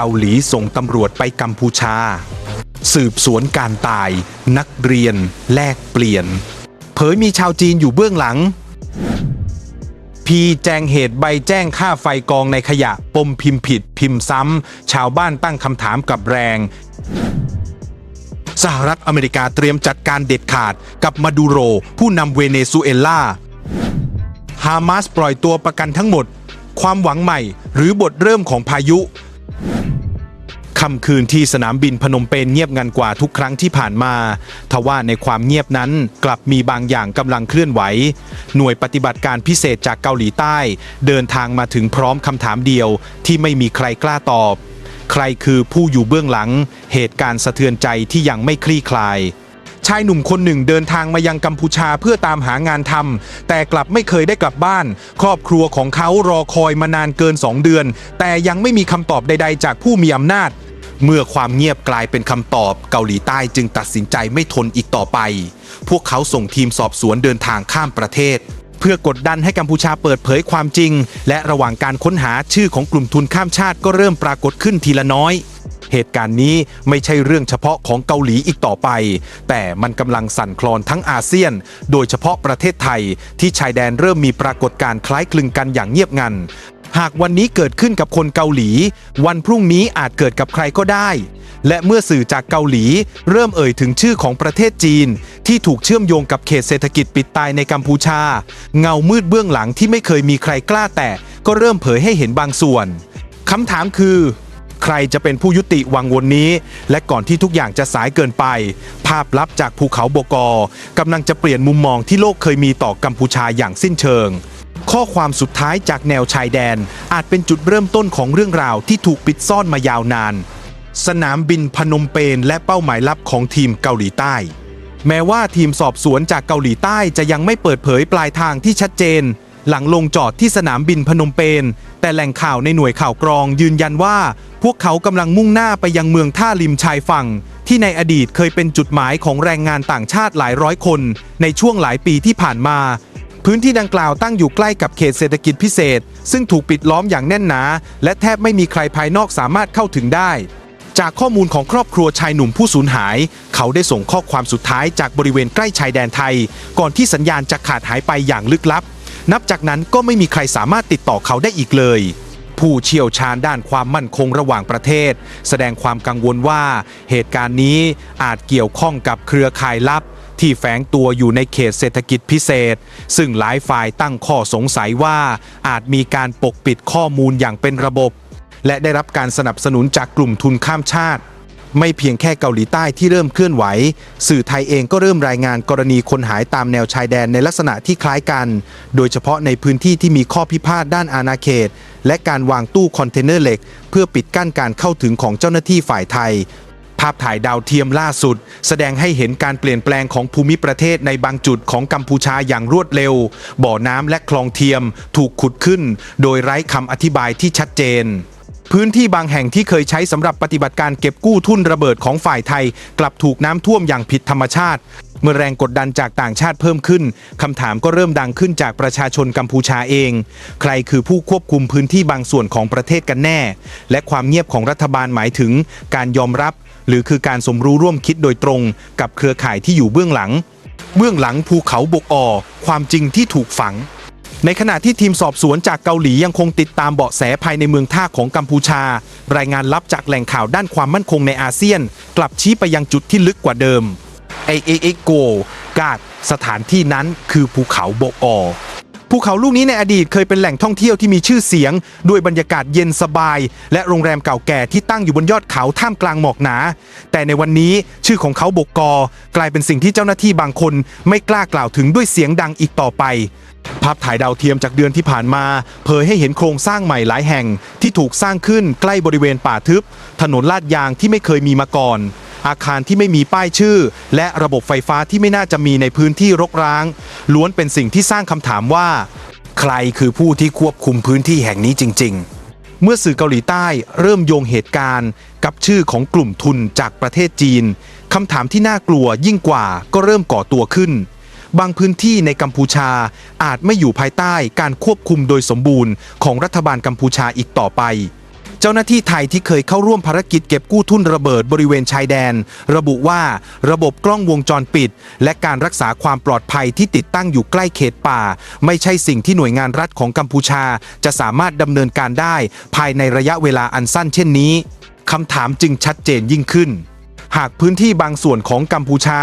กาหลีส่งตำรวจไปกัมพูชา สืบสวนการตาย นักเรียน แลกเปลี่ยน เผยมีชาวจีนอยู่เบื้องหลัง พีแจงเหตุใบแจ้งค่าไฟกองในขยะปมพิมพ์ผิดพิมพ์ซ้ำ ชาวบ้านตั้งคำถามกับแรง สหรัฐอเมริกาเตรียมจัดการเด็ดขาดกับมาดูโร ผู้นำเวเนซุเอลาฮามาสปล่อยตัวประกันทั้งหมด ความหวังใหม่หรือบทเริ่มของพายุ ค่ำคืนที่สนามบินพนมเปญเงียบงันกว่าทุกครั้งที่ผ่านมา ทว่าในความเงียบนั้นกลับมีบางอย่างกำลังเคลื่อนไหว หน่วยปฏิบัติการพิเศษจากเกาหลีใต้ เดินทางมาถึงพร้อมคำถามเดียว ที่ไม่มีใครกล้าตอบ ใครคือผู้อยู่เบื้องหลัง เหตุการณ์สะเทือนใจที่ยังไม่คลี่คลายชายหนุ่มคนหนึ่งเดินทางมายังกัมพูชาเพื่อตามหางานทำแต่กลับไม่เคยได้กลับบ้าน ครอบครัวของเขารอคอยมานานเกิน 2 เดือน แต่ยังไม่มีคำตอบใด ๆ จากผู้มีอำนาจ เมื่อความเงียบกลายเป็นคำตอบเกาหลีใต้จึงตัดสินใจไม่ทนอีกต่อไป พวกเขาส่งทีมสอบสวนเดินทางข้ามประเทศ เพื่อกดดันให้กัมพูชาเปิดเผยความจริง และระหว่างการค้นหาชื่อของกลุ่มทุนข้ามชาติก็เริ่มปรากฏขึ้นทีละน้อย เหตุการณ์นี้ไม่ใช่เรื่องเฉพาะของเกาหลีอีกต่อไป แต่มันกำลังสั่นคลอนทั้งอาเซียน โดยเฉพาะประเทศไทยที่ชายแดนเริ่มมีปรากฏการณ์คล้ายคลึงกันอย่างเงียบงัน หากวันนี้เกิดขึ้นกับคนเกาหลี วันพรุ่งนี้อาจเกิดกับใครก็ได้ และเมื่อสื่อจากเกาหลี เริ่มเอ่ยถึงชื่อของประเทศจีน ที่ถูกเชื่อมโยงกับเขตเศรษฐกิจปิดตายในกัมพูชา เงามืดเบื้องหลังที่ไม่เคยมีใครกล้าแตะก็เริ่มเผยให้เห็นบางส่วนคำถามคือใครจะเป็นผู้ยุติวังวนนี้ และก่อนที่ทุกอย่างจะสายเกินไป ภาพลับจากภูเขาโบกอกำลังจะเปลี่ยนมุมมองที่โลกเคยมีต่อกัมพูชาอย่างสิ้นเชิง ข้อความสุดท้ายจากแนวชายแดน อาจเป็นจุดเริ่มต้นของเรื่องราวที่ถูกปิดซ่อนมายาวนาน สนามบินพนมเปญและเป้าหมายลับของทีมเกาหลีใต้ แม้ว่าทีมสอบสวนจากเกาหลีใต้จะยังไม่เปิดเผยปลายทางที่ชัดเจน หลังลงจอดที่สนามบินพนมเปญแต่แหล่งข่าวในหน่วยข่าวกรองยืนยันว่า พวกเขากำลังมุ่งหน้าไปยังเมืองท่าริมชายฝั่งที่ในอดีตเคยเป็นจุดหมายของแรงงานต่างชาติหลายร้อยคน ในช่วงหลายปีที่ผ่านมา พื้นที่ดังกล่าวตั้งอยู่ใกล้กับเขตเศรษฐกิจพิเศษ ซึ่งถูกปิดล้อมอย่างแน่นหนา และแทบไม่มีใครภายนอกสามารถเข้าถึงได้ จากข้อมูลของครอบครัวชายหนุ่มผู้สูญหาย เขาได้ส่งข้อความสุดท้ายจากบริเวณใกล้ชายแดนไทย ก่อนที่สัญญาณจะขาดหายไปอย่างลึกลับ นับจากนั้นก็ไม่มีใครสามารถติดต่อเขาได้อีกเลยผู้เชี่ยวชาญด้านความมั่นคงระหว่างประเทศ แสดงความกังวลว่าเหตุการณ์นี้อาจเกี่ยวข้องกับเครือข่ายลับ ที่แฝงตัวอยู่ในเขตเศรษฐกิจพิเศษ ซึ่งหลายฝ่ายตั้งข้อสงสัยว่าอาจมีการปกปิดข้อมูลอย่างเป็นระบบ และได้รับการสนับสนุนจากกลุ่มทุนข้ามชาติ ไม่เพียงแค่เกาหลีใต้ที่เริ่มเคลื่อนไหว สื่อไทยเองก็เริ่มรายงานกรณีคนหายตามแนวชายแดนในลักษณะที่คล้ายกัน โดยเฉพาะในพื้นที่ที่มีข้อพิพาทด้านอาณาเขต และการวางตู้คอนเทนเนอร์เหล็ก เพื่อปิดกั้นการเข้าถึงของเจ้าหน้าที่ฝ่ายไทย ภาพถ่ายดาวเทียมล่าสุด แสดงให้เห็นการเปลี่ยนแปลงของภูมิประเทศในบางจุดของกัมพูชาอย่างรวดเร็ว บ่อน้ำและคลองเทียมถูกขุดขึ้น โดยไร้คำอธิบายที่ชัดเจนพื้นที่บางแห่งที่เคยใช้สำหรับปฏิบัติการเก็บกู้ทุ่นระเบิดของฝ่ายไทย กลับถูกน้ำท่วมอย่างผิดธรรมชาติ เมื่อแรงกดดันจากต่างชาติเพิ่มขึ้นคำถามก็เริ่มดังขึ้นจากประชาชนกัมพูชาเอง ใครคือผู้ควบคุมพื้นที่บางส่วนของประเทศกันแน่ และความเงียบของรัฐบาลหมายถึง การยอมรับ หรือคือการสมรู้ร่วมคิดโดยตรงกับเครือข่ายที่อยู่เบื้องหลัง เบื้องหลังภูเขาบกอความจริงที่ถูกฝัง ในขณะที่ทีมสอบสวนจากเกาหลียังคงติดตามเบาะแสภายในเมืองท่าของกัมพูชา รายงานลับจากแหล่งข่าวด้านความมั่นคงในอาเซียน กลับชี้ไปยังจุดที่ลึกกว่าเดิมไอเอเอโกกาดสถานที่นั้นคือภูเขาบกอ ภูเขาลูกนี้ในอดีตเคยเป็นแหล่งท่องเที่ยวที่มีชื่อเสียง ด้วยบรรยากาศเย็นสบาย และโรงแรมเก่าแก่ที่ตั้งอยู่บนยอดเขาท่ามกลางหมอกหนา แต่ในวันนี้ชื่อของเขาบกกอกลายเป็นสิ่งที่เจ้าหน้าที่บางคน ไม่กล้ากล่าวถึงด้วยเสียงดังอีกต่อไปภาพถ่ายดาวเทียมจากเดือนที่ผ่านมา เผยให้เห็นโครงสร้างใหม่หลายแห่ง ที่ถูกสร้างขึ้นใกล้บริเวณป่าทึบ ถนนลาดยางที่ไม่เคยมีมาก่อน อาคารที่ไม่มีป้ายชื่อ และระบบไฟฟ้าที่ไม่น่าจะมีในพื้นที่รกร้าง ล้วนเป็นสิ่งที่สร้างคำถามว่า ใครคือผู้ที่ควบคุมพื้นที่แห่งนี้จริง ๆเมื่อสื่อเกาหลีใต้เริ่มโยงเหตุการณ์ กับชื่อของกลุ่มทุนจากประเทศจีนคำถามที่น่ากลัวยิ่งกว่าก็เริ่มก่อตัวขึ้น บางพื้นที่ในกัมพูชาอาจไม่อยู่ภายใต้การควบคุมโดยสมบูรณ์ของรัฐบาลกัมพูชาอีกต่อไป เจ้าหน้าที่ไทยที่เคยเข้าร่วมภารกิจเก็บกู้ทุ่นระเบิดบริเวณชายแดน ระบุว่าระบบกล้องวงจรปิด และการรักษาความปลอดภัยที่ติดตั้งอยู่ใกล้เขตป่า ไม่ใช่สิ่งที่หน่วยงานรัฐของกัมพูชา จะสามารถดำเนินการได้ ภายในระยะเวลาอันสั้นเช่นนี้คำถามจึงชัดเจนยิ่งขึ้นหากพื้นที่บางส่วนของกัมพูชา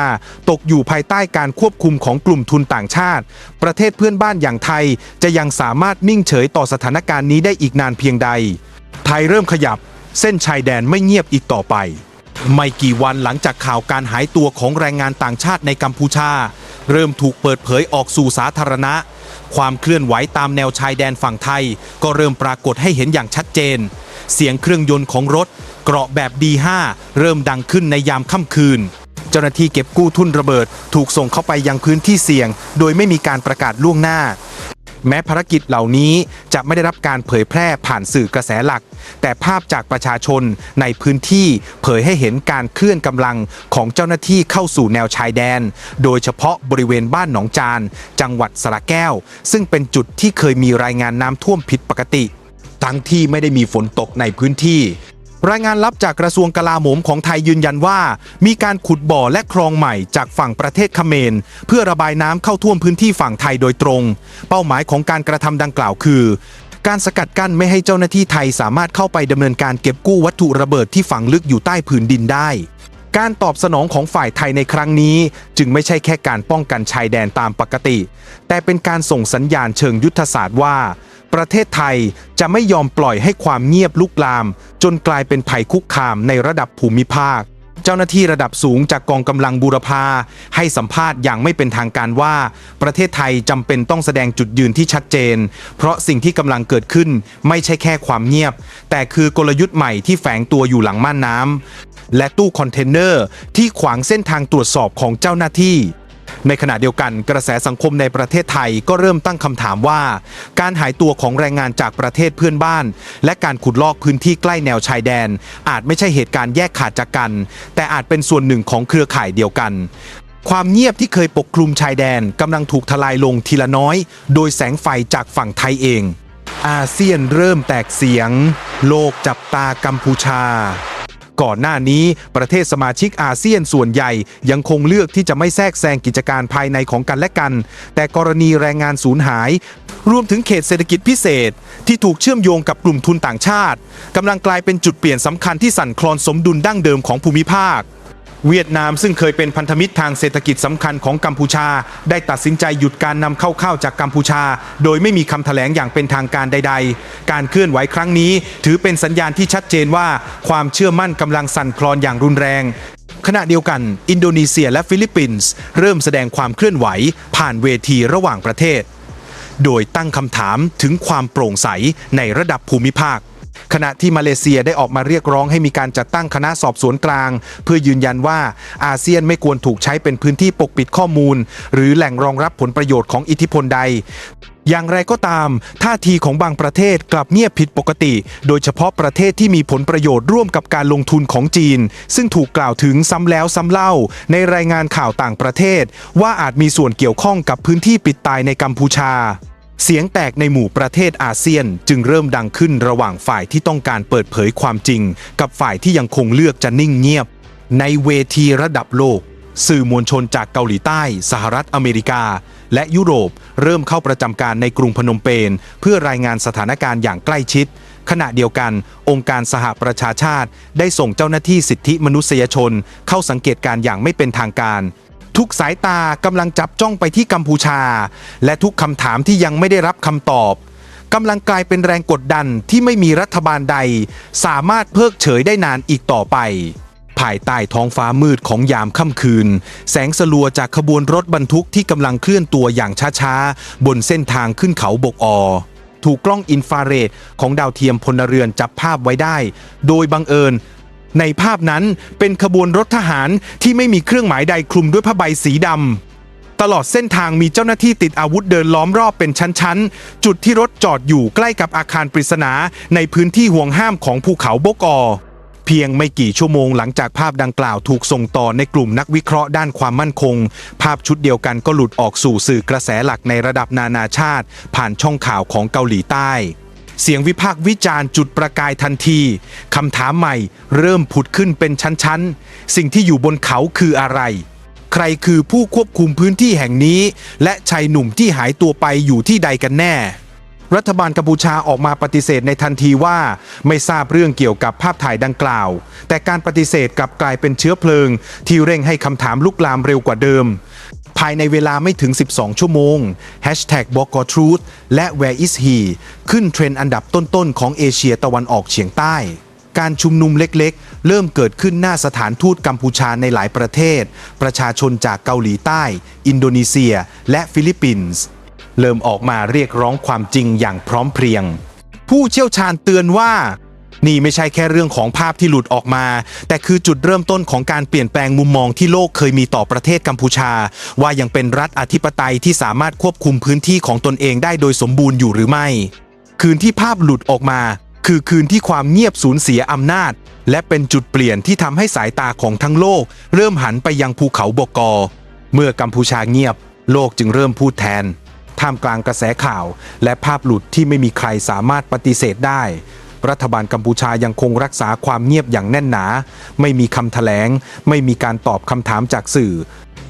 ตกอยู่ภายใต้การควบคุมของกลุ่มทุนต่างชาติ ประเทศเพื่อนบ้านอย่างไทยจะยังสามารถนิ่งเฉยต่อสถานการณ์นี้ได้อีกนานเพียงใด ไทยเริ่มขยับเส้นชายแดนไม่เงียบอีกต่อไป ไม่กี่วันหลังจากข่าวการหายตัวของแรงงานต่างชาติในกัมพูชา เริ่มถูกเปิดเผยออกสู่สาธารณะ ความเคลื่อนไหวตามแนวชายแดนฝั่งไทย ก็เริ่มปรากฏให้เห็นอย่างชัดเจน เสียงเครื่องยนต์ของรถ เกราะแบบ D5 เริ่มดังขึ้นในยามค่ำคืน เจ้าหน้าที่เก็บกู้ทุ่นระเบิด ถูกส่งเข้าไปยังพื้นที่เสี่ยง โดยไม่มีการประกาศล่วงหน้า แม้ภารกิจเหล่านี้จะไม่ได้รับการเผยแพร่ผ่านสื่อกระแสหลัก แต่ภาพจากประชาชนในพื้นที่เผยให้เห็นการเคลื่อนกำลังของเจ้าหน้าที่เข้าสู่แนวชายแดน โดยเฉพาะบริเวณบ้านหนองจาน จังหวัดสระแก้ว ซึ่งเป็นจุดที่เคยมีรายงานน้ำท่วมผิดปกติ ทั้งที่ไม่ได้มีฝนตกในพื้นที่ รายงานลับจากกระทรวงกลาโหมของไทยยืนยันว่า มีการขุดบ่อและคลองใหม่จากฝั่งประเทศเขมร เพื่อระบายน้ำเข้าท่วมพื้นที่ฝั่งไทยโดยตรง เป้าหมายของการกระทำดังกล่าวคือ การสกัดกั้นไม่ให้เจ้าหน้าที่ไทยสามารถเข้าไปดำเนินการเก็บกู้วัตถุระเบิดที่ฝังลึกอยู่ใต้ผืนดินได้ การตอบสนองของฝ่ายไทยในครั้งนี้ จึงไม่ใช่แค่การป้องกันชายแดนตามปกติ แต่เป็นการส่งสัญญาณเชิงยุทธศาสตร์ว่า ประเทศไทยจะไม่ยอมปล่อยให้ความเงียบลุกลาม จนกลายเป็นภัยคุกคามในระดับภูมิภาค เจ้าหน้าที่ระดับสูงจากกองกำลังบูรพาให้สัมภาษณ์อย่างไม่เป็นทางการว่า ประเทศไทยจำเป็นต้องแสดงจุดยืนที่ชัดเจน เพราะสิ่งที่กำลังเกิดขึ้นไม่ใช่แค่ความเงียบ แต่คือกลยุทธ์ใหม่ที่แฝงตัวอยู่หลังม่านน้ำและตู้คอนเทนเนอร์ที่ขวางเส้นทางตรวจสอบของเจ้าหน้าที่ ในขณะเดียวกันกระแสสังคมในประเทศไทยก็เริ่มตั้งคำถามว่า การหายตัวของแรงงานจากประเทศเพื่อนบ้าน และการขุดลอกพื้นที่ใกล้แนวชายแดน อาจไม่ใช่เหตุการณ์แยกขาดจากกัน แต่อาจเป็นส่วนหนึ่งของเครือข่ายเดียวกันความเงียบที่เคยปกคลุมชายแดนกำลังถูกทลายลงทีละน้อย โดยแสงไฟจากฝั่งไทยเอง อาเซียนเริ่มแตกเสียง โลกจับตากัมพูชา ก่อนหน้านี้ประเทศสมาชิกอาเซียนส่วนใหญ่ ยังคงเลือกที่จะไม่แทรกแซงกิจการภายในของกันและกัน แต่กรณีแรงงานสูญหาย รวมถึงเขตเศรษฐกิจพิเศษ ที่ถูกเชื่อมโยงกับกลุ่มทุนต่างชาติกำลังกลายเป็นจุดเปลี่ยนสำคัญที่สั่นคลอนสมดุลดั้งเดิมของภูมิภาค เวียดนามซึ่งเคยเป็นพันธมิตรทางเศรษฐกิจสำคัญของกัมพูชา ได้ตัดสินใจหยุดการนำเข้าข้าวจากกัมพูชา โดยไม่มีคำแถลงอย่างเป็นทางการใด ๆ การเคลื่อนไหวครั้งนี้ ถือเป็นสัญญาณที่ชัดเจนว่าความเชื่อมั่นกำลังสั่นคลอนอย่างรุนแรง ขณะเดียวกัน อินโดนีเซียและฟิลิปปินส์เริ่มแสดงความเคลื่อนไหว ผ่านเวทีระหว่างประเทศ โดยตั้งคำถามถึงความโปร่งใสในระดับภูมิภาค ขณะที่มาเลเซียได้ออกมาเรียกร้องให้มีการจัดตั้งคณะสอบสวนกลาง เพื่อยืนยันว่าอาเซียนไม่ควรถูกใช้เป็นพื้นที่ปกปิดข้อมูล หรือแหล่งรองรับผลประโยชน์ของอิทธิพลใดอย่างไรก็ตาม ท่าทีของบางประเทศกลับเงียบผิดปกติ โดยเฉพาะประเทศที่มีผลประโยชน์ร่วมกับการลงทุนของจีน ซึ่งถูกกล่าวถึงซ้ำแล้วซ้ำเล่า ในรายงานข่าวต่างประเทศ ว่าอาจมีส่วนเกี่ยวข้องกับพื้นที่ปิดตายในกัมพูชา เสียงแตกในหมู่ประเทศอาเซียนจึงเริ่มดังขึ้นระหว่างฝ่ายที่ต้องการเปิดเผยความจริง กับฝ่ายที่ยังคงเลือกจะนิ่งเงียบ ในเวทีระดับโลก สื่อมวลชนจากเกาหลีใต้ สหรัฐอเมริกา และยุโรป เริ่มเข้าประจำการในกรุงพนมเปญเพื่อรายงานสถานการณ์อย่างใกล้ชิด ขณะเดียวกัน องค์การสหประชาชาติ ได้ส่งเจ้าหน้าที่สิทธิมนุษยชน เข้าสังเกตการ์อย่างไม่เป็นทางการ ทุกสายตากำลังจับจ้องไปที่กัมพูชา และทุกคำถามที่ยังไม่ได้รับคำตอบกำลังกลายเป็นแรงกดดันที่ไม่มีรัฐบาลใด สามารถเพิกเฉยได้นานอีกต่อไป ภายใต้ท้องฟ้ามืดของยามค่ำคืน แสงสลัวจากขบวนรถบรรทุกที่กำลังเคลื่อนตัวอย่างช้าๆ บนเส้นทางขึ้นเขาบกอถูกกล้องอินฟราเรดของดาวเทียมพลเรือนจับภาพไว้ได้ โดยบังเอิญ ในภาพนั้นเป็นขบวนรถทหารที่ไม่มีเครื่องหมายใดคลุมด้วยผ้าใบสีดำตลอดเส้นทางมีเจ้าหน้าที่ติดอาวุธเดินล้อมรอบเป็นชั้นๆ จุดที่รถจอดอยู่ใกล้กับอาคารปริศนาในพื้นที่ห่วงห้ามของภูเขาบกอ เพียงไม่กี่ชั่วโมงหลังจากภาพดังกล่าวถูกส่งต่อในกลุ่มนักวิเคราะห์ด้านความมั่นคง ภาพชุดเดียวกันก็หลุดออกสู่สื่อกระแสหลักในระดับนานาชาติ ผ่านช่องข่าวของเกาหลีใต้ เสียงวิพากษ์วิจารณ์จุดประกายทันทีคำถามใหม่เริ่มผุดขึ้นเป็นชั้นๆ สิ่งที่อยู่บนเขาคืออะไร ใครคือผู้ควบคุมพื้นที่แห่งนี้ และชายหนุ่มที่หายตัวไปอยู่ที่ใดกันแน่ รัฐบาลกัมพูชาออกมาปฏิเสธในทันทีว่า ไม่ทราบเรื่องเกี่ยวกับภาพถ่ายดังกล่าว แต่การปฏิเสธกลับกลายเป็นเชื้อเพลิง ที่เร่งให้คำถามลุกลามเร็วกว่าเดิม ภายในเวลาไม่ถึง 12 ชั่วโมง Hashtag b o g o t r u t h และ Where is he ขึ้นเทรนด์อันดับต้นๆ ของเอเชียตะวันออกเฉียงใต้ การชุมนุมเล็กๆ เริ่มเกิดขึ้นหน้าสถานทูตกัมพูชาในหลายประเทศ ประชาชนจากเกาหลีใต้ อินโดนีเซีย และฟิลิปปินส์ เริ่มออกมาเรียกร้องความจริงอย่างพร้อมเพรียง ผู้เชี่ยวชาญเตือนว่า นี่ไม่ใช่แค่เรื่องของภาพที่หลุดออกมา แต่คือจุดเริ่มต้นของการเปลี่ยนแปลงมุมมองที่โลกเคยมีต่อประเทศกัมพูชา ว่ายังเป็นรัฐอธิปไตยที่สามารถควบคุมพื้นที่ของตนเองได้โดยสมบูรณ์อยู่หรือไม่ คืนที่ภาพหลุดออกมา คือคืนที่ความเงียบสูญเสียอำนาจ และเป็นจุดเปลี่ยนที่ทำให้สายตาของทั้งโลก เริ่มหันไปยังภูเขาบกอ เมื่อกัมพูชาเงียบ โลกจึงเริ่มพูดแทนท่ามกลางกระแสข่าว และภาพหลุดที่ไม่มีใครสามารถปฏิเสธได้ รัฐบาลกัมพูชายังคงรักษาความเงียบอย่างแน่นหนา ไม่มีคำแถลง ไม่มีการตอบคำถามจากสื่อ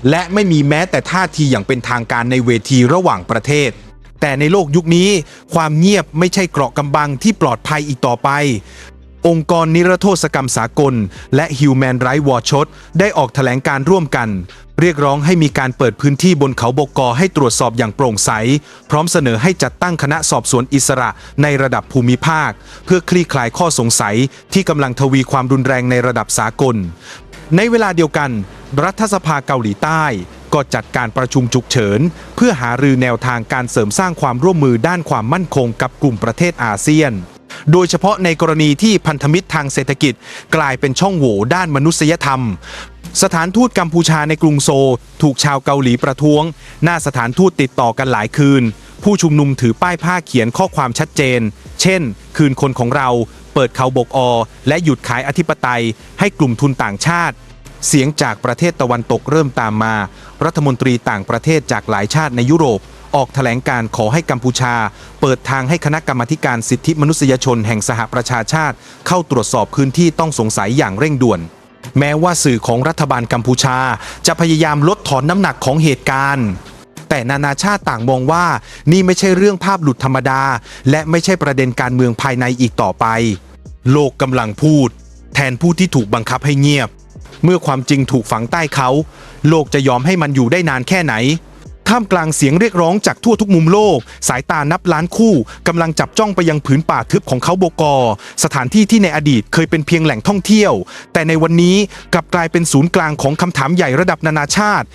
และไม่มีแม้แต่ท่าทีอย่างเป็นทางการในเวทีระหว่างประเทศ แต่ในโลกยุคนี้ ความเงียบไม่ใช่เกราะกำบังที่ปลอดภัยอีกต่อไป องค์กรนิรโทษกรรมสากล และ Human Rights Watch ได้ออกแถลงการร่วมกัน เรียกร้องให้มีการเปิดพื้นที่บนเขาบกกอให้ตรวจสอบอย่างโปร่งใส พร้อมเสนอให้จัดตั้งคณะสอบสวนอิสระในระดับภูมิภาค เพื่อคลี่คลายข้อสงสัยที่กำลังทวีความรุนแรงในระดับสากล ในเวลาเดียวกัน รัฐสภาเกาหลีใต้ก็จัดการประชุมฉุกเฉิน เพื่อหารือแนวทางการเสริมสร้างความร่วมมือด้านความมั่นคงกับกลุ่มประเทศอาเซียน โดยเฉพาะในกรณีที่พันธมิตรทางเศรษฐกิจ กลายเป็นช่องโหว่ด้านมนุษยธรรม สถานทูตกัมพูชาในกรุงโซลถูกชาวเกาหลีประท้วง หน้าสถานทูตติดต่อกันหลายคืน ผู้ชุมนุมถือป้ายผ้าเขียนข้อความชัดเจน เช่น คืนคนของเราเปิดเขาบกอ และหยุดขายอธิปไตย ให้กลุ่มทุนต่างชาติเสียงจากประเทศตะวันตกเริ่มตามมา รัฐมนตรีต่างประเทศจากหลายชาติในยุโรป ออกแถลงการขอให้กัมพูชา เปิดทางให้คณะกรรมาการสิทธิมนุษยชนแห่งสหประชาชาติ เข้าตรวจสอบพื้นที่ต้องสงสัยอย่างเร่งด่วน แม้ว่าสื่อของรัฐบาลกัมพูชา จะพยายามลดถอนน้ำหนักของเหตุการณ์ แต่นานาชาติต่างมองว่านี่ไม่ใช่เรื่องภาพหลุดธรรมดา และไม่ใช่ประเด็นการเมืองภายในอีกต่อไป โลกกำลังพูด แทนผู้ที่ถูกบังคับให้เงียบ เมื่อความจริงถูกฝังใต้เขา โลกจะยอมให้มันอยู่ได้นานแค่ไหน ท่ามกลางเสียงเรียกร้องจากทั่วทุกมุมโลก สายตานับล้านคู่กำลังจับจ้องไปยังผืนป่าทึบของเขาโบกอ สถานที่ที่ในอดีตเคยเป็นเพียงแหล่งท่องเที่ยว แต่ในวันนี้กลับกลายเป็นศูนย์กลางของคำถามใหญ่ระดับนานาชาติ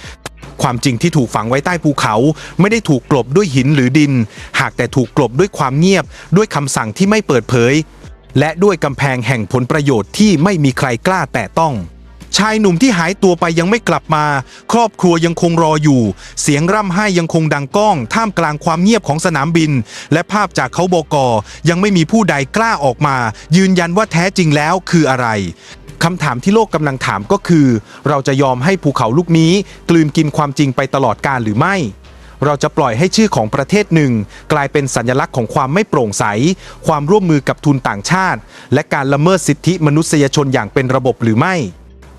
ความจริงที่ถูกฝังไว้ใต้ภูเขา ไม่ได้ถูกกลบด้วยหินหรือดิน หากแต่ถูกกลบด้วยความเงียบ ด้วยคำสั่งที่ไม่เปิดเผย และด้วยกำแพงแห่งผลประโยชน์ที่ไม่มีใครกล้าแตะต้อง ชายหนุ่มที่หายตัวไปยังไม่กลับมา ครอบครัวยังคงรออยู่ เสียงร่ำไห้ยังคงดังก้อง ท่ามกลางความเงียบของสนามบิน และภาพจากเขาบกยังไม่มีผู้ใดกล้าออกมา ยืนยันว่าแท้จริงแล้วคืออะไรคำถามที่โลกกำลังถามก็คือ เราจะยอมให้ภูเขาลูกนี้ กลืนกินความจริงไปตลอดกาลหรือไม่ เราจะปล่อยให้ชื่อของประเทศหนึ่ง กลายเป็นสัญลักษณ์ของความไม่โปร่งใส ความร่วมมือกับทุนต่างชาติ และการละเมิดสิทธิมนุษยชนอย่างเป็นระบบหรือไม่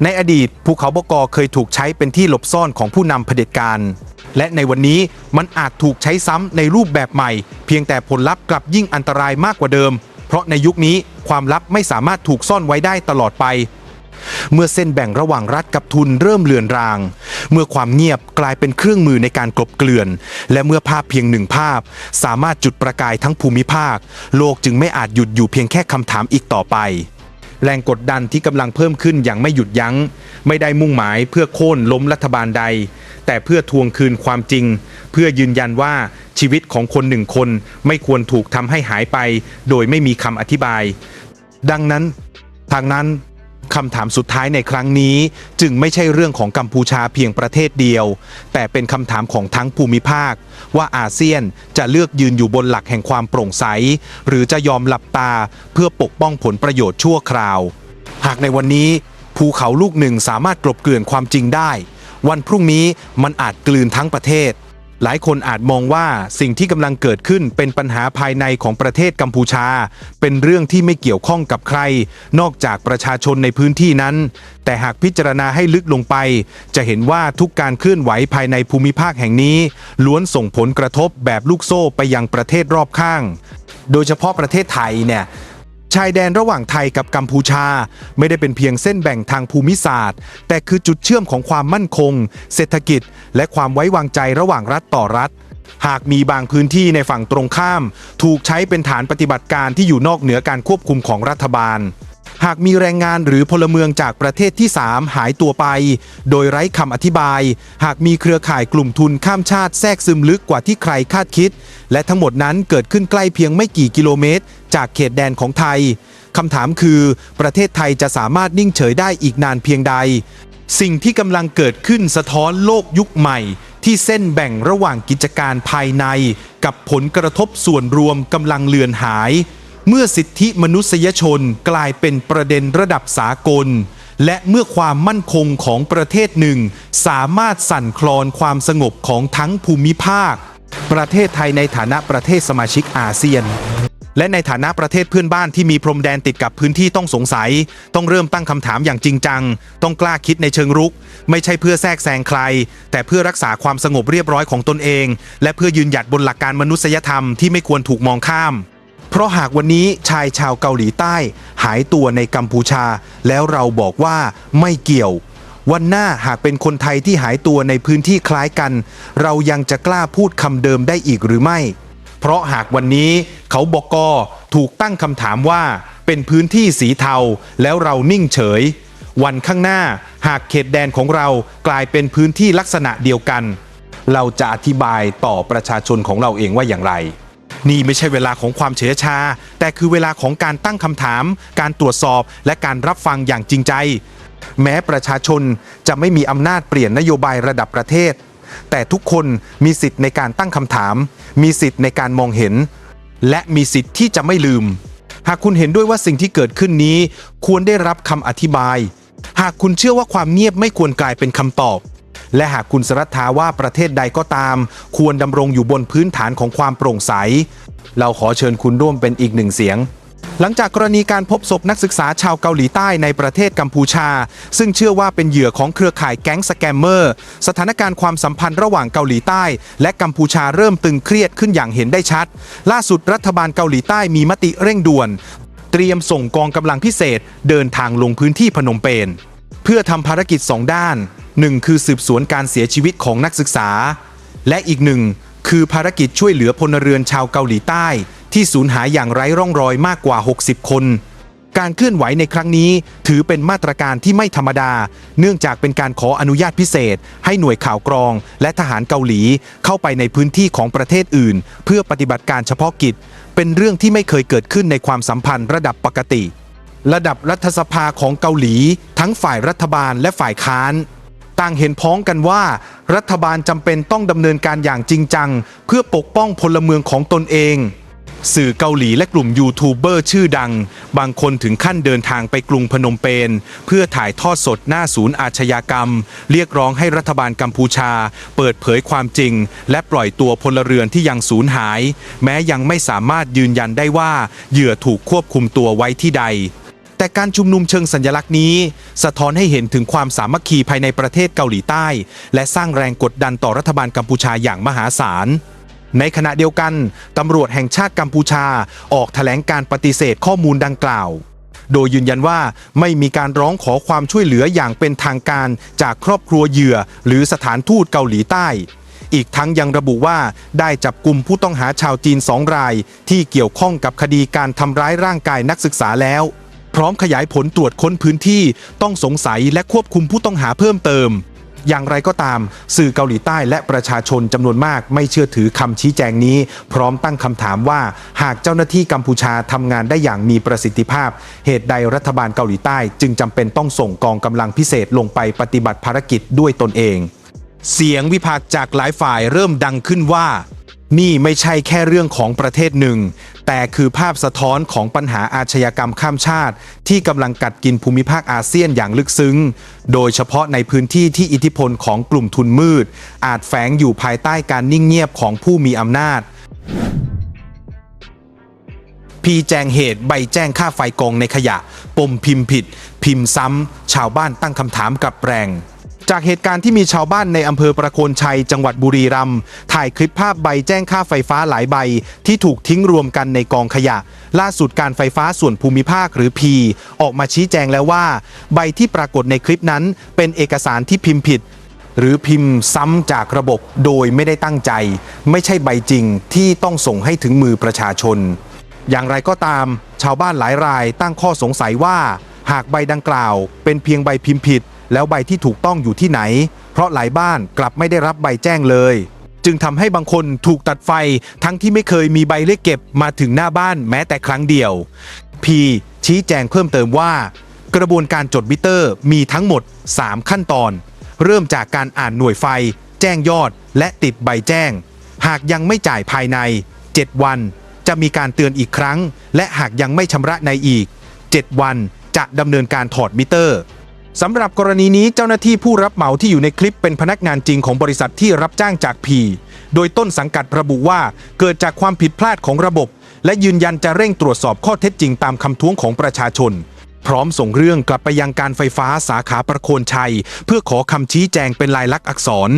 ในอดีตภูเขาบกเคยถูกใช้เป็นที่หลบซ่อนของผู้นำเผด็จการ และในวันนี้มันอาจถูกใช้ซ้ำในรูปแบบใหม่ เพียงแต่ผลลัพธ์กลับยิ่งอันตรายมากกว่าเดิม เพราะในยุคนี้ความลับไม่สามารถถูกซ่อนไว้ได้ตลอดไป เมื่อเส้นแบ่งระหว่างรัฐกับทุนเริ่มเลือนราง เมื่อความเงียบกลายเป็นเครื่องมือในการกลบเกลื่อน และเมื่อภาพเพียงหนึ่งภาพ สามารถจุดประกายทั้งภูมิภาค โลกจึงไม่อาจหยุดอยู่เพียงแค่คำถามอีกต่อไป แรงกดดันที่กำลังเพิ่มขึ้นอย่างไม่หยุดยัง้ง ไม่ได้มุ่งหมายเพื่อโค่นล้มรัฐบาลใด แต่เพื่อทวงคืนความจริง เพื่อยืนยันว่าชีวิตของคนหนึ่งคนไม่ควรถูกทำให้หายไป โดยไม่มีคำอธิบาย ดังนั้น ทางนั้น คำถามสุดท้ายในครั้งนี้ จึงไม่ใช่เรื่องของกัมพูชาเพียงประเทศเดียว แต่เป็นคำถามของทั้งภูมิภาค ว่าอาเซียนจะเลือกยืนอยู่บนหลักแห่งความโปร่งใส หรือจะยอมหลับตาเพื่อปกป้องผลประโยชน์ชั่วคราว หากในวันนี้ภูเขาลูกหนึ่งสามารถกลบเกลื่อนความจริงได้ วันพรุ่งนี้มันอาจกลืนทั้งประเทศ หลายคนอาจมองว่าสิ่งที่กำลังเกิดขึ้นเป็นปัญหาภายในของประเทศกัมพูชา เป็นเรื่องที่ไม่เกี่ยวข้องกับใคร นอกจากประชาชนในพื้นที่นั้น แต่หากพิจารณาให้ลึกลงไป จะเห็นว่าทุกการเคลื่อนไหวภายในภูมิภาคแห่งนี้ ล้วนส่งผลกระทบแบบลูกโซ่ไปยังประเทศรอบข้าง โดยเฉพาะประเทศไทยเนี่ย ชายแดนระหว่างไทยกับกัมพูชา ไม่ได้เป็นเพียงเส้นแบ่งทางภูมิศาสตร์ แต่คือจุดเชื่อมของความมั่นคง เศรษฐกิจ และความไว้วางใจระหว่างรัฐต่อรัฐ หากมีบางพื้นที่ในฝั่งตรงข้าม ถูกใช้เป็นฐานปฏิบัติการที่อยู่นอกเหนือการควบคุมของรัฐบาล หากมีแรงงานหรือพลเมืองจากประเทศที่ 3 หายตัวไป โดยไร้คำอธิบาย หากมีเครือข่ายกลุ่มทุนข้ามชาติแทรกซึมลึกกว่าที่ใครคาดคิด และทั้งหมดนั้นเกิดขึ้นใกล้เพียงไม่กี่กิโลเมตร จากเขตแดนของไทยคำถามคือ ประเทศไทยจะสามารถนิ่งเฉยได้อีกนานเพียงใด สิ่งที่กำลังเกิดขึ้นสะท้อนโลกยุคใหม่ ที่เส้นแบ่งระหว่างกิจการภายใน กับผลกระทบส่วนรวมกำลังเลือนหาย เมื่อสิทธิมนุษยชนกลายเป็นประเด็นระดับสากลและเมื่อความมั่นคงของประเทศหนึ่ง สามารถสั่นคลอนความสงบของทั้งภูมิภาค ประเทศไทยในฐานะประเทศสมาชิกอาเซียน และในฐานะประเทศเพื่อนบ้านที่มีพรมแดนติดกับพื้นที่ต้องสงสัย ต้องเริ่มตั้งคำถามอย่างจริงจัง ต้องกล้าคิดในเชิงรุก ไม่ใช่เพื่อแทรกแซงใคร แต่เพื่อรักษาความสงบเรียบร้อยของตนเอง และเพื่อยืนหยัดบนหลักการมนุษยธรรมที่ไม่ควรถูกมองข้าม เพราะหากวันนี้ชายชาวเกาหลีใต้ หายตัวในกัมพูชา แล้วเราบอกว่าไม่เกี่ยว วันหน้าหากเป็นคนไทยที่หายตัวในพื้นที่คล้ายกัน เรายังจะกล้าพูดคำเดิมได้อีกหรือไม่ เพราะหากวันนี้เขาบอกกถูกตั้งคำถามว่าเป็นพื้นที่สีเทาแล้วเรานิ่งเฉย วันข้างหน้าหากเขตแดนของเรากลายเป็นพื้นที่ลักษณะเดียวกัน เราจะอธิบายต่อประชาชนของเราเองว่าอย่างไร นี่ไม่ใช่เวลาของความเฉยชา แต่คือเวลาของการตั้งคำถาม การตรวจสอบและการรับฟังอย่างจริงใจ แม้ประชาชนจะไม่มีอำนาจเปลี่ยนนโยบายระดับประเทศ แต่ทุกคนมีสิทธิ์ในการตั้งคำถาม มีสิทธิ์ในการมองเห็น และมีสิทธิ์ที่จะไม่ลืม หากคุณเห็นด้วยว่าสิ่งที่เกิดขึ้นนี้ ควรได้รับคำอธิบาย หากคุณเชื่อว่าความเงียบไม่ควรกลายเป็นคำตอบ และหากคุณสรัทธาว่าประเทศใดก็ตาม ควรดำรงอยู่บนพื้นฐานของความโปร่งใส เราขอเชิญคุณร่วมเป็นอีกหนึ่งเสียง หลังจากกรณีการพบศพนักศึกษาชาวเกาหลีใต้ในประเทศกัมพูชา ซึ่งเชื่อว่าเป็นเหยื่อของเครือข่ายแก๊งสแกมเมอร์ สถานการณ์ความสัมพันธ์ระหว่างเกาหลีใต้ และกัมพูชาเริ่มตึงเครียดขึ้นอย่างเห็นได้ชัด ล่าสุดรัฐบาลเกาหลีใต้มีมติเร่งด่วน เตรียมส่งกองกำลังพิเศษ เดินทางลงพื้นที่พนมเปญเพื่อทำภารกิจ 2 ด้าน 1 คือสืบสวนการเสียชีวิตของนักศึกษา และอีกหนึ่ง คือภารกิจช่วยเหลือพลเรือนชาวเกาหลีใต้ ที่สูญหายอย่างไร้ร่องรอยมากกว่า 60 คน การเคลื่อนไหวในครั้งนี้ ถือเป็นมาตรการที่ไม่ธรรมดา เนื่องจากเป็นการขออนุญาตพิเศษ ให้หน่วยข่าวกรอง และทหารเกาหลีเข้าไปในพื้นที่ของประเทศอื่น เพื่อปฏิบัติการเฉพาะกิจ เป็นเรื่องที่ไม่เคยเกิดขึ้นในความสัมพันธ์ระดับปกติ ระดับรัฐสภาของเกาหลี ทั้งฝ่ายรัฐบาลและฝ่ายค้าน ต่างเห็นพ้องกันว่า รัฐบาลจำเป็นต้องดำเนินการอย่างจริงจัง เพื่อปกป้องพลเมืองของตนเอง สื่อเกาหลีและกลุ่มยูทูบเบอร์ชื่อดัง บางคนถึงขั้นเดินทางไปกรุงพนมเปญเพื่อถ่ายทอดสดหน้าศูนย์อาชญากรรม เรียกร้องให้รัฐบาลกัมพูชา เปิดเผยความจริง และปล่อยตัวพลเรือนที่ยังสูญหาย แม้ยังไม่สามารถยืนยันได้ว่าเหยื่อถูกควบคุมตัวไว้ที่ใด แต่การชุมนุมเชิงสัญลักษณ์นี้ สะท้อนให้เห็นถึงความสามัคคีภายในประเทศเกาหลีใต้ และสร้างแรงกดดันต่อรัฐบาลกัมพูชาอย่างมหาศาลในขณะเดียวกัน ตำรวจแห่งชาติกัมพูชาออกแถลงการปฏิเสธข้อมูลดังกล่าว โดยยืนยันว่าไม่มีการร้องขอความช่วยเหลืออย่างเป็นทางการจากครอบครัวเหยื่อ หรือสถานทูตเกาหลีใต้ อีกทั้งยังระบุว่าได้จับกลุ่มผู้ต้องหาชาวจีนสองราย ที่เกี่ยวข้องกับคดีการทำร้ายร่างกายนักศึกษาแล้ว พร้อมขยายผลตรวจค้นพื้นที่ต้องสงสัยและควบคุมผู้ต้องหาเพิ่มเติม อย่างไรก็ตาม สื่อเกาหลีใต้และประชาชนจำนวนมากไม่เชื่อถือคำชี้แจงนี้ พร้อมตั้งคำถามว่า หากเจ้าหน้าที่กัมพูชาทำงานได้อย่างมีประสิทธิภาพ เหตุใดรัฐบาลเกาหลีใต้ จึงจำเป็นต้องส่งกองกำลังพิเศษลงไปปฏิบัติภารกิจด้วยตนเอง เสียงวิพากษ์จากหลายฝ่ายเริ่มดังขึ้นว่า นี่ไม่ใช่แค่เรื่องของประเทศหนึ่ง แต่คือภาพสะท้อนของปัญหาอาชญากรรมข้ามชาติ ที่กำลังกัดกินภูมิภาคอาเซียนอย่างลึกซึ้ง โดยเฉพาะในพื้นที่ที่อิทธิพลของกลุ่มทุนมืด อาจแฝงอยู่ภายใต้การนิ่งเงียบของผู้มีอำนาจ พีแจงเหตุใบแจ้งค่าไฟกองในขยะ ปมพิมพ์ผิด พิมพ์ซ้ำชาวบ้านตั้งคำถามกับแรง จากเหตุการณ์ที่มีชาวบ้านในอำเภอประโคนชัยจังหวัดบุรีรัมย์ถ่ายคลิปภาพใบแจ้งค่าไฟฟ้าหลายใบ ที่ถูกทิ้งรวมกันในกองขยะ ล่าสุดการไฟฟ้าส่วนภูมิภาคหรือพีออกมาชี้แจงแล้วว่า ใบที่ปรากฏในคลิปนั้น เป็นเอกสารที่พิมพ์ผิด หรือพิมพ์ซ้ำจากระบบโดยไม่ได้ตั้งใจ ไม่ใช่ใบจริงที่ต้องส่งให้ถึงมือประชาชน อย่างไรก็ตาม ชาวบ้านหลายรายตั้งข้อสงสัยว่า หากใบดังกล่าว เป็นเพียงใบพิมพ์ผิด แล้วใบที่ถูกต้องอยู่ที่ไหน เพราะหลายบ้านกลับไม่ได้รับใบแจ้งเลย จึงทำให้บางคนถูกตัดไฟทั้งที่ไม่เคยมีใบเลขเก็บมาถึงหน้าบ้านแม้แต่ครั้งเดียว พีชี้แจงเพิ่มเติมว่า กระบวนการจดมิเตอร์มีทั้งหมด 3 ขั้นตอน เริ่มจากการอ่านหน่วยไฟ แจ้งยอด และติดใบแจ้ง หากยังไม่จ่ายภายใน 7 วัน จะมีการเตือนอีกครั้ง และหากยังไม่ชำระในอีก 7 วันจะดำเนินการถอดมิเตอร์ สำหรับกรณีนี้เจ้าหน้าที่ผู้รับเหมาที่อยู่ในคลิปเป็นพนักงานจริงของบริษัทที่รับจ้างจากพีโดยต้นสังกัดระบุว่าเกิดจากความผิดพลาดของระบบ และยืนยันจะเร่งตรวจสอบข้อเท็จจริงตามคำท้วงของประชาชน พร้อมส่งเรื่องกลับไปยังการไฟฟ้าสาขาประโคนชัย เพื่อขอคำชี้แจงเป็นลายลักษณ์อักษร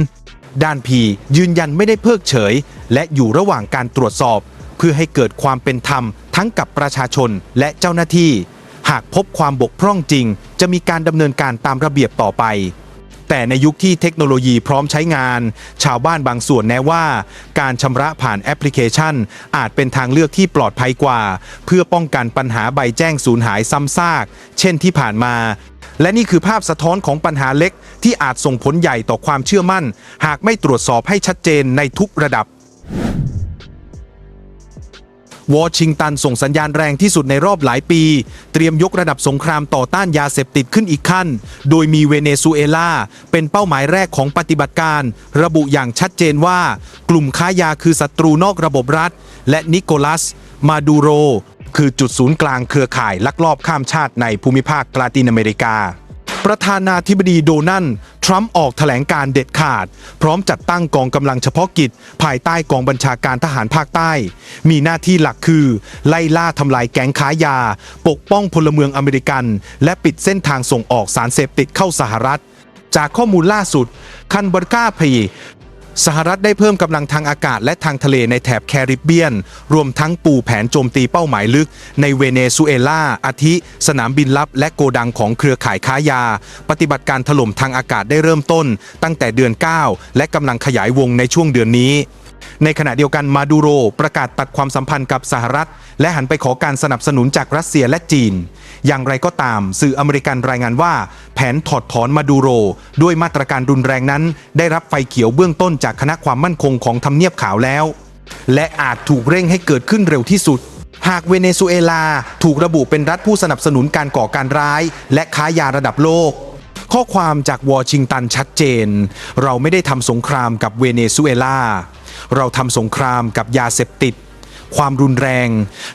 ด้านพียืนยันไม่ได้เพิกเฉย และอยู่ระหว่างการตรวจสอบ เพื่อให้เกิดความเป็นธรรมทั้งกับประชาชนและเจ้าหน้าที่ หากพบความบกพร่องจริง จะมีการดำเนินการตามระเบียบต่อไป แต่ในยุคที่เทคโนโลยีพร้อมใช้งาน ชาวบ้านบางส่วนแนะว่า การชำระผ่านแอปพลิเคชัน อาจเป็นทางเลือกที่ปลอดภัยกว่า เพื่อป้องกันปัญหาใบแจ้งสูญหายซ้ำซาก เช่นที่ผ่านมาและนี่คือภาพสะท้อนของปัญหาเล็ก ที่อาจส่งผลใหญ่ต่อความเชื่อมั่น หากไม่ตรวจสอบให้ชัดเจนในทุกระดับ วอชิงตันส่งสัญญาณแรงที่สุดในรอบหลายปี เตรียมยกระดับสงครามต่อต้านยาเสพติดขึ้นอีกขั้น โดยมีเวเนซุเอลา เป็นเป้าหมายแรกของปฏิบัติการ ระบุอย่างชัดเจนว่า กลุ่มค้ายาคือศัตรูนอกระบบรัฐ และนิโคลัส มาดูโร คือจุดศูนย์กลางเครือข่ายลักลอบข้ามชาติในภูมิภาคลาตินอเมริกา ประธานาธิบดีโดนัลด์ทรัมป์ออกแถลงการเด็ดขาด พร้อมจัดตั้งกองกำลังเฉพาะกิจ ภายใต้กองบัญชาการทหารภาคใต้ มีหน้าที่หลักคือ ไล่ล่าทำลายแก๊งค้ายา ปกป้องพลเมืองอเมริกัน และปิดเส้นทางส่งออกสารเสพติดเข้าสหรัฐจากข้อมูลล่าสุด คันบอร์กาพี สหรัฐได้เพิ่มกำลังทางอากาศและทางทะเลในแถบแคริบเบียน รวมทั้งปูแผนโจมตีเป้าหมายลึก ในเวเนซุเอลาอาทิ สนามบินลับ และโกดังของเครือข่ายค้ายา ปฏิบัติการถล่มทางอากาศได้เริ่มต้น ตั้งแต่เดือน 9 และกำลังขยายวงในช่วงเดือนนี้ ในขณะเดียวกันมาดูโรประกาศตัดความสัมพันธ์กับสหรัฐ และหันไปขอการสนับสนุนจากรัสเซียและจีน อย่างไรก็ตาม สื่ออเมริกันรายงานว่า แผนถอดถอนมาดูโร ด้วยมาตรการรุนแรงนั้น ได้รับไฟเขียวเบื้องต้นจากคณะความมั่นคงของทำเนียบขาวแล้ว และอาจถูกเร่งให้เกิดขึ้นเร็วที่สุด หากเวเนซุเอลา ถูกระบุเป็นรัฐผู้สนับสนุนการก่อการร้าย และค้ายาระดับโลก ข้อความจากวอชิงตันชัดเจน เราไม่ได้ทำสงครามกับเวเนซุเอลา เราทำสงครามกับยาเสพติด ความรุนแรง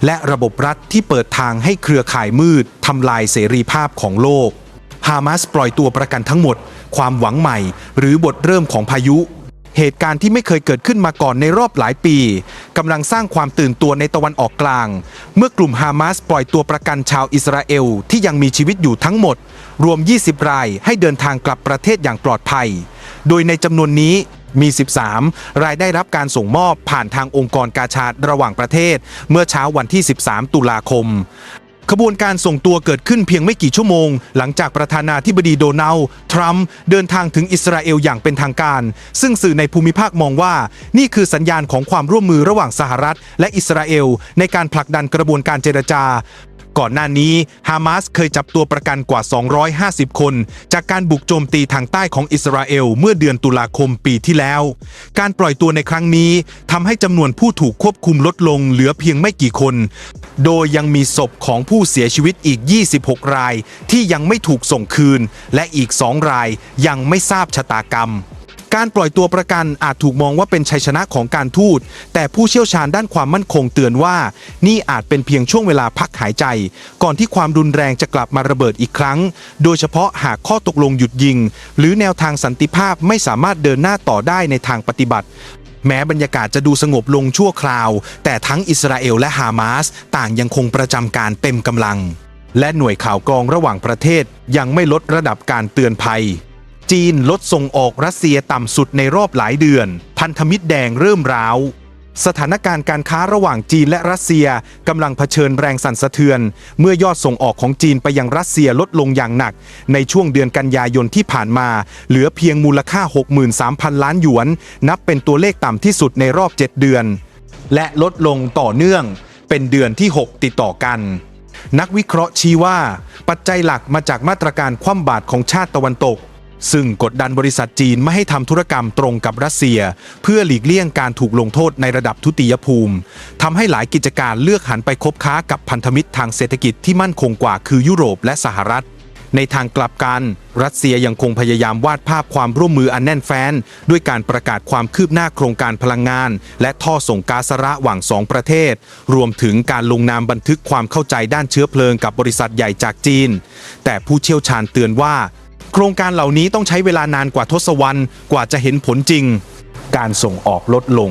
และระบบรัฐที่เปิดทางให้เครือข่ายมืดทำลายเสรีภาพของโลก ฮามาสปล่อยตัวประกันทั้งหมด ความหวังใหม่ หรือบทเริ่มของพายุ เหตุการณ์ที่ไม่เคยเกิดขึ้นมาก่อนในรอบหลายปีกำลังสร้างความตื่นตัวในตะวันออกกลาง เมื่อกลุ่มฮามาสปล่อยตัวประกันชาวอิสราเอลที่ยังมีชีวิตอยู่ทั้งหมด รวม 20 รายให้เดินทางกลับประเทศอย่างปลอดภัย โดยในจำนวนนี้มี 13 รายได้รับการส่งมอบผ่านทางองค์กรกาชาดระหว่างประเทศ เมื่อเช้าวันที่ 13 ตุลาคม ขบวนการส่งตัวเกิดขึ้นเพียงไม่กี่ชั่วโมง หลังจากประธานาธิบดีโดนัลด์ทรัมป์เดินทางถึงอิสราเอลอย่างเป็นทางการ ซึ่งสื่อในภูมิภาคมองว่า นี่คือสัญญาณของความร่วมมือระหว่างสหรัฐ และอิสราเอล ในการผลักดันกระบวนการเจรจา ก่อนหน้านี้ฮามาสเคยจับตัวประกันกว่า 250 คน จากการบุกโจมตีทางใต้ของอิสราเอลเมื่อเดือนตุลาคมปีที่แล้ว การปล่อยตัวในครั้งนี้ทำให้จำนวนผู้ถูกควบคุมลดลงเหลือเพียงไม่กี่คน โดยยังมีศพของผู้เสียชีวิตอีก 26 ราย ที่ยังไม่ถูกส่งคืน และอีก 2 รายยังไม่ทราบชะตากรรม การปล่อยตัวประกันอาจถูกมองว่าเป็นชัยชนะของการทูต แต่ผู้เชี่ยวชาญด้านความมั่นคงเตือนว่า นี่อาจเป็นเพียงช่วงเวลาพักหายใจ ก่อนที่ความรุนแรงจะกลับมาระเบิดอีกครั้ง โดยเฉพาะหากข้อตกลงหยุดยิง หรือแนวทางสันติภาพไม่สามารถเดินหน้าต่อได้ในทางปฏิบัติแม้บรรยากาศจะดูสงบลงชั่วคราว แต่ทั้งอิสราเอลและฮามาส ต่างยังคงประจำการเต็มกำลัง และหน่วยข่าวกรองระหว่างประเทศยังไม่ลดระดับการเตือนภัย จีนลดส่งออกรัสเซียต่ำสุดในรอบหลายเดือน พันธมิตรแดงเริ่มร้าว สถานการณ์การค้าระหว่างจีนและรัสเซียกำลังเผชิญแรงสั่นสะเทือน เมื่อยอดส่งออกของจีนไปยังรัสเซียลดลงอย่างหนัก ในช่วงเดือนกันยายนที่ผ่านมา เหลือเพียงมูลค่า 63,000 ล้านหยวน นับเป็นตัวเลขต่ำที่สุดในรอบ 7 เดือน และลดลงต่อเนื่อง เป็นเดือนที่ 6 ติดต่อกันนักวิเคราะห์ชี้ว่า ปัจจัยหลักมาจากมาตรการคว่ำบาตรของชาติตะวันตก ซึ่งกดดันบริษัทจีนไม่ให้ทำธุรกรรมตรงกับรัสเซีย เพื่อหลีกเลี่ยงการถูกลงโทษในระดับทุติยภูมิทำให้หลายกิจการเลือกหันไปคบค้ากับพันธมิตรทางเศรษฐกิจที่มั่นคงกว่าคือยุโรปและสหรัฐ ในทางกลับกัน รัสเซียยังคงพยายามวาดภาพความร่วมมืออันแน่นแฟ้น ด้วยการประกาศความคืบหน้าโครงการพลังงาน และท่อส่งก๊าซระหว่างสองประเทศ รวมถึงการลงนามบันทึกความเข้าใจด้านเชื้อเพลิงกับบริษัทใหญ่จากจีน แต่ผู้เชี่ยวชาญเตือนว่า โครงการเหล่านี้ต้องใช้เวลานานกว่าทศวรรษกว่าจะเห็นผลจริง การส่งออกลดลง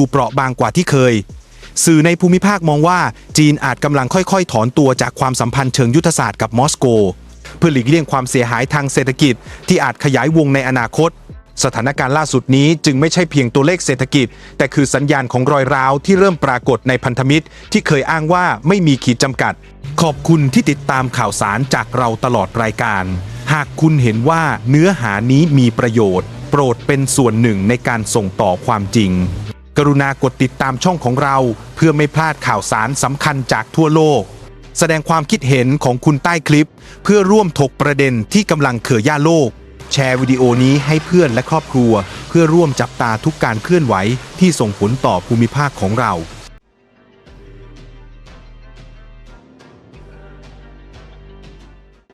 เปราะบางกว่าที่เคย สื่อในภูมิภาคมองว่าจีนอาจกำลังค่อยๆ ถอนตัวจากความสัมพันธ์เชิงยุทธศาสตร์กับมอสโก เพื่อหลีกเลี่ยงความเสียหายทางเศรษฐกิจ ที่อาจขยายวงในอนาคต สถานการณ์ล่าสุดนี้จึงไม่ใช่เพียงตัวเลขเศรษฐกิจ แต่คือสัญญาณของรอยร้าวที่เริ่มปรากฏในพันธมิตร ที่เคยอ้างว่าไม่มีขีดจำกัด ขอบคุณที่ติดตามข่าวสารจากเราตลอดรายการ หากคุณเห็นว่าเนื้อหานี้มีประโยชน์ โปรดเป็นส่วนหนึ่งในการส่งต่อความจริง กรุณากดติดตามช่องของเรา เพื่อไม่พลาดข่าวสารสำคัญจากทั่วโลก แสดงความคิดเห็นของคุณใต้คลิป เพื่อร่วมถกประเด็นที่กำลังเขื่อย่าโลก แชร์วิดีโอนี้ให้เพื่อนและครอบครัว เพื่อร่วมจับตาทุกการเคลื่อนไหวที่ส่งผลต่อภูมิภาคของเรา